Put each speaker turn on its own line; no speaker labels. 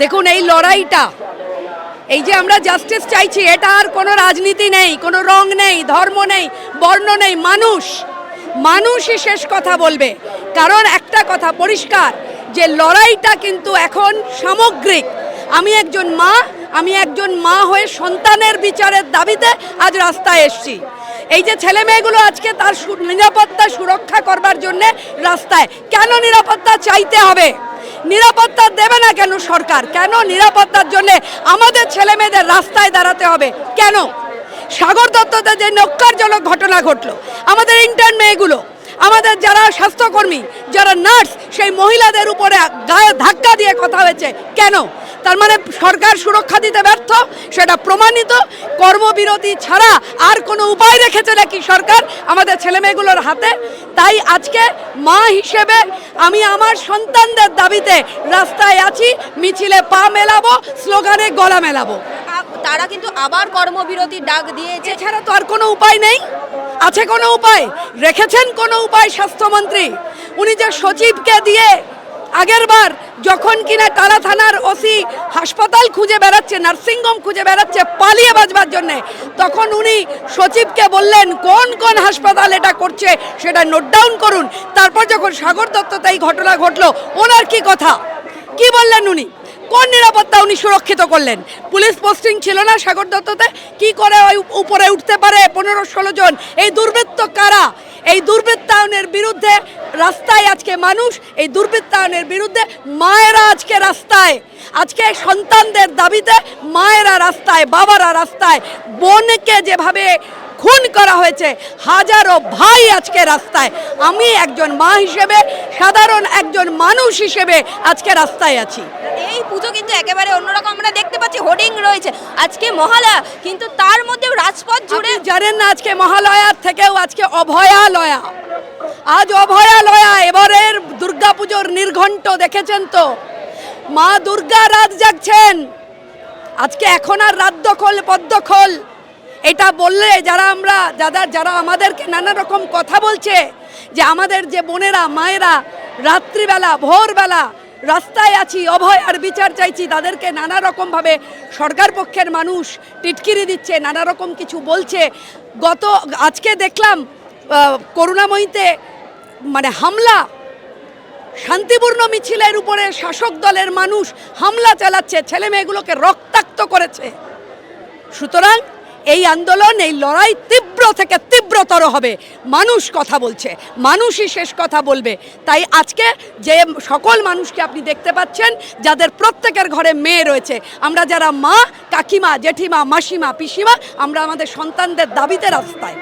দেখুন, এই লড়াইটা, এই যে আমরা জাস্টিস চাইছি, এটা আর কোনো রাজনীতি নেই, কোনো রং নেই, ধর্ম নেই, বর্ণ নেই, মানুষ, মানুষই শেষ কথা বলবে। কারণ একটা কথা পরিষ্কার, যে লড়াইটা কিন্তু এখন সামগ্রিক। আমি একজন মা, আমি একজন মা হয়ে সন্তানের বিচারের দাবিতে আজ রাস্তায় এসছি। এই যে ছেলে মেয়েগুলো আজকে তার নিরাপত্তা সুরক্ষা করবার জন্য রাস্তায়, কেন নিরাপত্তা চাইতে হবে? নিরাপত্তা দেবে না কেন সরকার? কেন নিরাপত্তার জন্য আমাদের ছেলে মেয়েদের রাস্তায় দাঁড়াতে হবে? কেন? সাগর দত্ততে যে নক্কারজনক ঘটনা ঘটলো, আমাদের ইন্টার্ন মেয়েগুলো, আমাদের যারা স্বাস্থ্যকর্মী, যারা নার্স, সেই মহিলাদের উপরে গায়ে ধাক্কা দিয়ে কথা হয়েছে। কেন? তার মানে সরকার সুরক্ষা দিতে ব্যর্থ সেটা প্রমাণিত। কর্মবিরতি ছাড়া আর কোনো উপায় রেখেছে নাকি সরকার আমাদের ছেলেমেয়েগুলোর হাতে? তাই আজকে মা হিসেবে আমি আমার সন্তানদের দাবিতে রাস্তায় আছি মিছিলে পা মেলাবো স্লোগানে গলা মেলাবো।
তারা কিন্তু আবার কর্মবিরতি ডাক দিয়েছে।
এছাড়া তো আর কোনো উপায় নেই। আছে কোনো উপায়? রেখেছেন কোনো উপায় স্বাস্থ্যমন্ত্রী? উনি যে সচিবকে দিয়ে আগেরবার যখন কিনা টালা থানার ওসি হাসপাতাল খুঁজে বেড়াচ্ছে, নার্সিংহোম খুঁজে বেড়াচ্ছে পালিয়ে বাঁচবার জন্য, তখন উনি সচিবকে বললেন, কোন কোন হাসপাতাল এটা করছে সেটা নোট ডাউন করুন। তারপর যখন সাগর দত্ততে এই ঘটনা ঘটলো, ওনার কি কথা? কি বললেন উনি? কোন নিরাপত্তা উনি সুরক্ষিত করলেন? পুলিশ পোস্টিং ছিল না সাগর দত্ততে? কি করে ওই উপরে উঠতে পারে পনেরো ষোলো জন? এই দুর্বৃত্ত কারা? এই দুর্বৃত্তায়নের বিরুদ্ধে রাস্তায় আজকে মানুষ, এই দুর্বৃত্তায়নের বিরুদ্ধে মায়েরা আজকে রাস্তায়। আজকে সন্তানদের দাবিতে মায়েরা রাস্তায়, বাবারা রাস্তায়। বোনকে যেভাবে খুন করা হয়েছে। হাজারো ভাই আজকে রাস্তায়। আমি একজন মা হিসেবে সাধারণ একজন মানুষ হিসেবে আজকে রাস্তায় আছি।
এই পুজো কিন্তু একেবারে অন্যরকম। আমরা দেখতে পাচ্ছি হোর্ডিং রয়েছে। আজকে মহালয়া কিন্তু তার মধ্যেও রাজপথ জুড়ে
জানেন না আজকে মহালয়ার থেকেও আজকে অভয়ালয়া। আজ অভয়ালয়া এবারের দুর্গাপুজোর নির্ঘণ্ট দেখেছেন তো? মা দুর্গা রাত জাগছেন। আজকে এখন আর রাত দখল পদ্মখল এটা বললে যারা আমরা, যারা যারা আমাদেরকে নানা রকম কথা বলছে, যে আমাদের যে বোনেরা, মায়েরা রাত্রিবেলা, ভোরবেলা রাস্তায় আছি, অভয় আর বিচার চাইছি, তাদেরকে নানা রকমভাবে সরকার পক্ষের মানুষ টিটকিরি দিচ্ছে, নানা রকম কিছু বলছে। গত, আজকে দেখলাম করুণাময়ীতে মানে হামলা, শান্তিপূর্ণ মিছিলের উপরে শাসক দলের মানুষ হামলা চালাচ্ছে ছেলে মেয়েগুলোকে রক্তাক্ত করেছে। সুতরাং এই আন্দোলন, এই লড়াই তীব্র থেকে তীব্রতর হবে। মানুষ কথা বলছে, মানুষই শেষ কথা বলবে। তাই আজকে যে সকল মানুষকে আপনি দেখতে পাচ্ছেন, যাদের প্রত্যেকের ঘরে মেয়ে রয়েছে, আমরা যারা মা, কাকিমা, জেঠিমা, মাসিমা, পিসিমা, আমরা আমাদের সন্তানদের দাবিতে রাস্তায়।